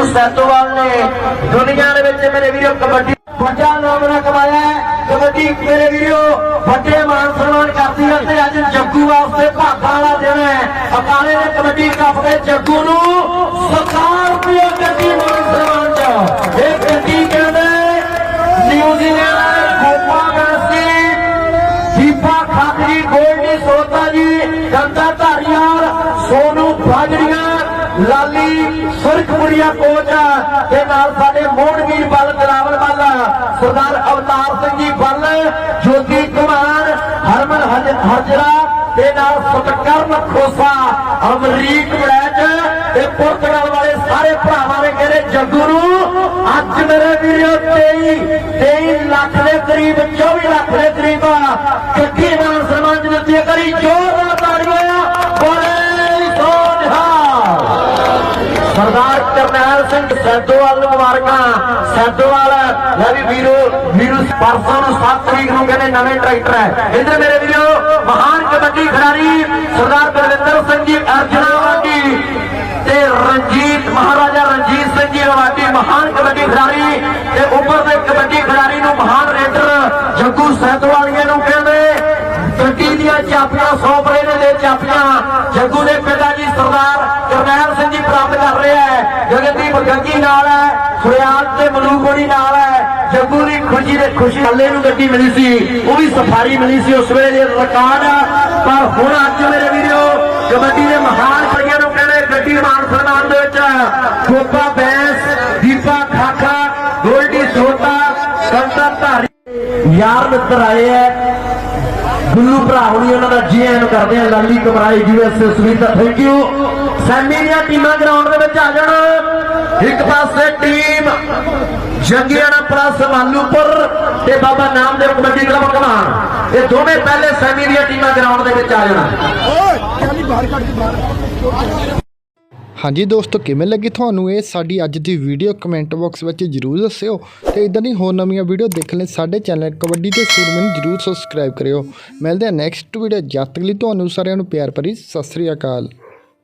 ਜੱਗੂ ਸੈਦੋਵਾਲ ਨੇ ਦੁਨੀਆ ਦੇ ਵਿੱਚ ਮੇਰੇ ਵੀਰੋ ਕਬੱਡੀ ਵੱਡਾ ਨਾਮ ਨਾ ਕਮਾਇਆ ਕਬੱਡੀ ਮੇਰੇ ਵੀਰੋ ਵੱਡੇ ਮਾਨ ਸਨਮਾਨ ਕਰਦੀ ਹੈ ਤੇ ਅੱਜ ਜੱਗੂ ਵਾਸਤੇ ਭਾਗਾਂ ਵਾਲਾ ਦਿਨ ਹੈ। ਅਕਾਲੇ ਨੇ ਕਬੱਡੀ ਕੱਪ ਦੇ ਜੱਗੂ ਨੂੰ ਸਰਕਾਰ ਦੀ ਗੱਡੀ ਮਾਨ ਸਨਮਾਨ ਚ। ਇਹ ਗੱਡੀ ਕਹਿੰਦੇ New Zealand Gopa Gasi Deepa Khatri, Goldy Sota ji, Ganda Dhariwal, Sonu Bajrian Lali Surkhpuria coach ਤੇ ਨਾਲ ਸਾਡੇ ਮੋਹਨਵੀਰ ਬੱਲ ਦਲਾਵਲ ਬੱਲ ਸਰਦਾਰ ਅਵਤਾਰ ਸਿੰਘ ਜੀ ਬੱਲ ਜੋਤੀ ਕੁਮਾਰ, ਹਰਮਨ ਹਜ- ਹਜਰਾ ਤੇ ਨਾਲ ਸਤਕਰਨ ਖੋਸਾ, ਅਮਰੀਕ ਬੜੈਚ ਤੇ ਪੁਰਤਗਾਲ ਵਾਲੇ ਸਾਰੇ ਭਰਾਵਾਂ ਨੇ ਕਹਿੰਦੇ ਜੱਗੂ ਨੂੰ ਅੱਜ ਮੇਰੇ ਵੀਰੋ 23 23 ਲੱਖ ਦੇ ਕਰੀਬ ਸਰਦਾਰ ਕਰਨੈਲ ਸਿੰਘ ਸੈਦੋਵਾਲ ਨੂੰ ਮੁਬਾਰਕਾਂ। ਸੈਦੋਵਾਲ, ਲੈ ਵੀ ਵੀਰੋ, ਵੀਰੂ ਪਰਸੋਂ ਨੂੰ 7 ਤਰੀਕ ਨੂੰ ਕਹਿੰਦੇ ਨਵੇਂ ਟਰੈਕਟਰ ਹੈ। ਇਧਰ ਮੇਰੇ ਵੀਰੋ, ਮਹਾਨ ਕਬੱਡੀ ਖਿਡਾਰੀ ਸਰਦਾਰ ਬਲਵਿੰਦਰ ਸਿੰਘ ਜੀ ਅਰਜਨਾਵਾਦੀ ਤੇ ਰਣਜੀਤ, ਮਹਾਰਾਜਾ ਰਣਜੀਤ ਸਿੰਘ ਜੀ ਰਵਾਡੀ ਮਹਾਨ ਕਬੱਡੀ ਖਿਡਾਰੀ ਤੇ ਉੱਪਰ ਦੇ ਕਬੱਡੀ ਖਿਡਾਰੀ ਨੂੰ ਮਹਾਨ ਰੇਡਰ ਜੱਗੂ ਸੈਦੋਵਾਲੀਆ ਨੂੰ ਕਹਿੰਦੇ, ਗੱਡੀ ਦੀਆਂ ਚਾਪੀਆਂ, ਸੌਂਪਰੇ ਨੇ ਦੇ ਚਾਪੀਆਂ ਜੱਗੂ ਦੇ ਪਿਤਾ ਸਰਦਾਰ ਕਰਨੈਲ ਸਿੰਘ ਜੀ ਪ੍ਰਾਪਤ ਕਰ ਰਿਹਾ ਹੈ। ਗਗਨਦੀਪ ਗੱਗੀ ਨਾਲ ਹੈ ਸੁਰਿਆਲ ਤੇ ਮਲੂਕੋੜੀ ਨਾਲ ਹੈ। ਜੱਗੂ ਦੀ ਖੁਸ਼ੀ ਦੇ ਖੁਸ਼ੀ ਹੱਲੇ ਨੂੰ ਗੱਡੀ ਮਿਲੀ ਸੀ, ਉਹ ਵੀ ਸਫਾਰੀ ਮਿਲੀ ਸੀ ਉਸ ਵੇਲੇ ਦੇ ਰਿਕਾਰਡ ਪਰ ਹੁਣ ਅੱਜ ਮੇਰੇ ਵੀਰੋ, ਕਬੱਡੀ ਦੇ ਮਹਾਨ ਖੜੀਆਂ ਨੂੰ ਕਹਿੰਦੇ ਗੱਡੀ ਮਾਨ ਸਨਮਾਨ ਦੇ ਵਿੱਚ ਗੋਪਾ ਬੈਂਸ, ਦੀਪਾ ਖਾਖਾ, ਗੋਲਡੀ ਸੋਤਾ ਕੰਤਾ ਧਾਰੀ। ਯਾਰ ਮਿੱਤਰ ਆਏ ਹੈ ਗੁੱਲੂ ਭਰਾ ਹੁਣੀ ਉਹਨਾਂ ਦਾ ਜੀ ਐਨ ਕਰਦੇ ਆ, ਲਾਲੀ ਕਮਰਾਈ ਯੂਐਸਏ ਸੁਵੀਰ ਦਾ ਥੈਂਕ ਯੂ ਸੈਮੀ ਦੀਆਂ ਟੀਮਾਂ ਗਰਾਊਂਡ ਦੇ ਵਿੱਚ ਆ ਜਾਣ। ਇੱਕ ਪਾਸੇ ਟੀਮ ਜੰਗੀਆਣਾ ਪਲੱਸ ਮਾਲੂਪੁਰ ਤੇ ਬਾਬਾ ਨਾਮਦੇਵ ਕਬੱਡੀ ਕਲੱਬ ਕਮਾਨ। ਇਹ ਦੋਵੇਂ ਪਹਿਲੇ ਸੈਮੀ ਦੀਆਂ ਟੀਮਾਂ ਗਰਾਊਂਡ ਦੇ ਵਿੱਚ ਆ ਜਾਣ। ਹਾਂਜੀ ਦੋਸਤੋ, ਕਿਵੇਂ ਲੱਗੀ ਤੁਹਾਨੂੰ ਇਹ ਸਾਡੀ ਅੱਜ ਦੀ ਵੀਡੀਓ ਕਮੈਂਟ ਬਾਕਸ ਵਿੱਚ ਜਰੂਰ ਦੱਸਿਓ। ਤੇ ਇਦਾਂ ਦੀ ਹੋਰ ਨਵੀਆਂ ਵੀਡੀਓ ਦੇਖਣ ਲਈ ਸਾਡੇ ਚੈਨਲ ਕਬੱਡੀ ਤੇ ਸੂਰਮਨ ਨੂੰ ਜਰੂਰ ਸਬਸਕ੍ਰਾਈਬ ਕਰਿਓ। ਮਿਲਦੇ ਹਾਂ ਨੈਕਸਟ ਵੀਡੀਓ ਜਦ ਤੱਕ ਲਈ ਤੁਹਾਨੂੰ ਸਾਰਿਆਂ ਨੂੰ ਪਿਆਰ ਭਰੀ ਸਤਿ ਸ੍ਰੀ ਅਕਾਲ।